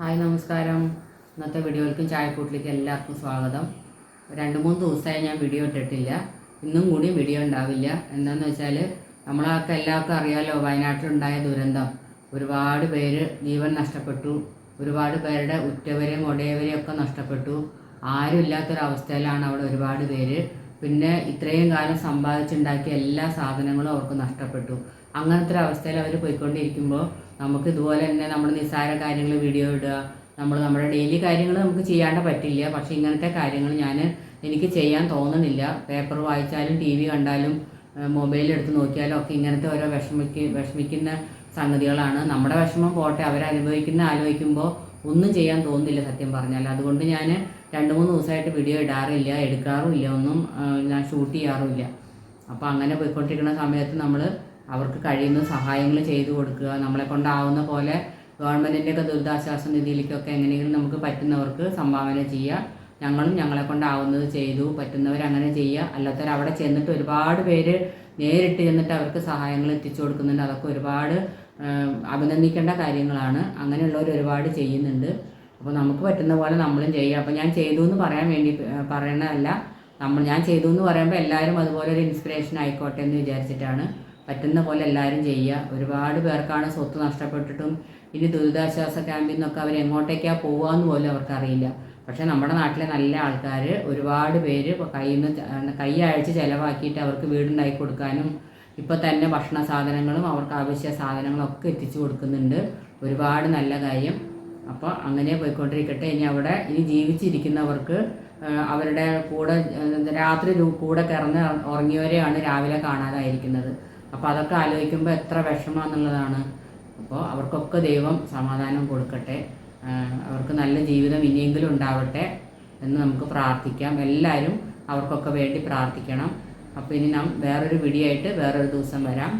Hi നമസ്കാരം. ഇന്നത്തെ വീഡിയോയിലേക്കും ചായക്കൂട്ടിലേക്കും എല്ലാവർക്കും സ്വാഗതം. രണ്ട് മൂന്ന് ദിവസമായി ഞാൻ വീഡിയോ ഇട്ടിട്ടില്ല. ഇന്നും കൂടി വീഡിയോ ഉണ്ടാവില്ല. എന്താണെന്ന് വെച്ചാൽ നമ്മളൊക്കെ എല്ലാവർക്കും അറിയാമല്ലോ വയനാട്ടിലുണ്ടായ ദുരന്തം. ഒരുപാട് പേര് ജീവൻ നഷ്ടപ്പെട്ടു. ഒരുപാട് പേരുടെ ഉറ്റവരെയും ഒടയവരെയും ഒക്കെ നഷ്ടപ്പെട്ടു. ആരും ഇല്ലാത്തൊരവസ്ഥയിലാണ് അവിടെ ഒരുപാട് പേര്. പിന്നെ ഇത്രയും കാലം സമ്പാദിച്ചുണ്ടാക്കിയ എല്ലാ സാധനങ്ങളും അവർക്ക് നഷ്ടപ്പെട്ടു. അങ്ങനത്തെ ഒരു അവസ്ഥയിൽ അവർ പോയിക്കൊണ്ടിരിക്കുമ്പോൾ നമുക്ക് ഇതുപോലെ തന്നെ നമ്മൾ നിസ്സാര കാര്യങ്ങൾ വീഡിയോ ഇടുക നമ്മൾ നമ്മുടെ ഡെയിലി കാര്യങ്ങൾ നമുക്ക് ചെയ്യാണ്ട് പറ്റില്ല. പക്ഷേ ഇങ്ങനത്തെ കാര്യങ്ങൾ ഞാൻ എനിക്ക് ചെയ്യാൻ തോന്നുന്നില്ല. പേപ്പർ വായിച്ചാലും ടി വി കണ്ടാലും മൊബൈൽ എടുത്ത് നോക്കിയാലും ഒക്കെ ഇങ്ങനത്തെ ഓരോ വിഷമിക്ക് വിഷമിക്കുന്ന സംഗതികളാണ്. നമ്മുടെ വിഷമം പോട്ടെ അവരനുഭവിക്കുന്ന ആലോചിക്കുമ്പോൾ ഒന്നും ചെയ്യാൻ തോന്നുന്നില്ല സത്യം പറഞ്ഞാൽ. അതുകൊണ്ട് ഞാൻ രണ്ട് മൂന്ന് ദിവസമായിട്ട് വീഡിയോ ഇടാറില്ല എടുക്കാറുമില്ല ഒന്നും ഞാൻ ഷൂട്ട് ചെയ്യാറുമില്ല. അപ്പോൾ അങ്ങനെ പോയിക്കൊണ്ടിരിക്കുന്ന സമയത്ത് നമ്മൾ അവർക്ക് കഴിയുന്ന സഹായങ്ങൾ ചെയ്തു കൊടുക്കുക നമ്മളെ കൊണ്ടാവുന്ന പോലെ ഗവൺമെന്റിന്റെയൊക്കെ ദുരിതാശ്വാസ നിധിയിലേക്കൊക്കെ എങ്ങനെയെങ്കിലും നമുക്ക് പറ്റുന്നവർക്ക് സംഭാവന ചെയ്യുക. ഞങ്ങളും ഞങ്ങളെ കൊണ്ടാവുന്നത് ചെയ്തു പറ്റുന്നവർ അങ്ങനെ ചെയ്യുക. അല്ലാത്തവർ അവിടെ ചെന്നിട്ട് ഒരുപാട് പേര് നേരിട്ട് ചെന്നിട്ട് അവർക്ക് സഹായങ്ങൾ എത്തിച്ചു കൊടുക്കുന്നുണ്ട്. അതൊക്കെ ഒരുപാട് അഭിനന്ദിക്കേണ്ട കാര്യങ്ങളാണ്. അങ്ങനെയുള്ളവർ ഒരുപാട് ചെയ്യുന്നുണ്ട്. അപ്പോൾ നമുക്ക് പറ്റുന്ന പോലെ നമ്മളും ചെയ്യുക അപ്പോൾ ഞാൻ ചെയ്തു എന്ന് പറയാൻ വേണ്ടി പറയണതല്ല. നമ്മൾ ഞാൻ ചെയ്തു എന്ന് പറയുമ്പോൾ എല്ലാവരും അതുപോലെ ഒരു ഇൻസ്പിറേഷൻ ആയിക്കോട്ടെ എന്ന് വിചാരിച്ചിട്ടാണ്. പറ്റുന്ന പോലെ എല്ലാവരും ചെയ്യുക ഒരുപാട് പേർക്കാണ് സ്വത്ത് നഷ്ടപ്പെട്ടിട്ടും ഇനി ദുരിതാശ്വാസ ക്യാമ്പിൽ നിന്നൊക്കെ അവർ എങ്ങോട്ടേക്കാണ് പോകാമെന്ന് പോലും അവർക്കറിയില്ല പക്ഷേ നമ്മുടെ നാട്ടിലെ നല്ല ആൾക്കാർ ഒരുപാട് പേര് കയ്യിൽ നിന്ന് കൈ അഴിച്ച് ചിലവാക്കിയിട്ട് അവർക്ക് വീടുണ്ടാക്കി കൊടുക്കാനും ഇപ്പോൾ തന്നെ ഭക്ഷണ സാധനങ്ങളും അവർക്ക് ആവശ്യ സാധനങ്ങളും ഒക്കെ എത്തിച്ചു കൊടുക്കുന്നുണ്ട്. ഒരുപാട് നല്ല കാര്യം. അപ്പോൾ അങ്ങനെ പോയിക്കൊണ്ടിരിക്കട്ടെ. ഇനി അവിടെ ഇനി ജീവിച്ചിരിക്കുന്നവർക്ക് അവരുടെ കൂടെ രാത്രി കൂടെ കിടന്ന് ഉറങ്ങിയവരെയാണ് രാവിലെ കാണാതായിരിക്കുന്നത്. അപ്പോൾ അതൊക്കെ ആലോചിക്കുമ്പോൾ എത്ര വിഷമമെന്നുള്ളതാണ്. അപ്പോൾ അവർക്കൊക്കെ ദൈവം സമാധാനം കൊടുക്കട്ടെ. അവർക്ക് നല്ല ജീവിതം ഇനിയെങ്കിലും ഉണ്ടാവട്ടെ എന്ന് നമുക്ക് പ്രാർത്ഥിക്കാം. എല്ലാവരും അവർക്കൊക്കെ വേണ്ടി പ്രാർത്ഥിക്കണം. അപ്പോൾ ഇനി നാം വേറൊരു വീഡിയോ ആയിട്ട് വേറൊരു ദിവസം വരാം.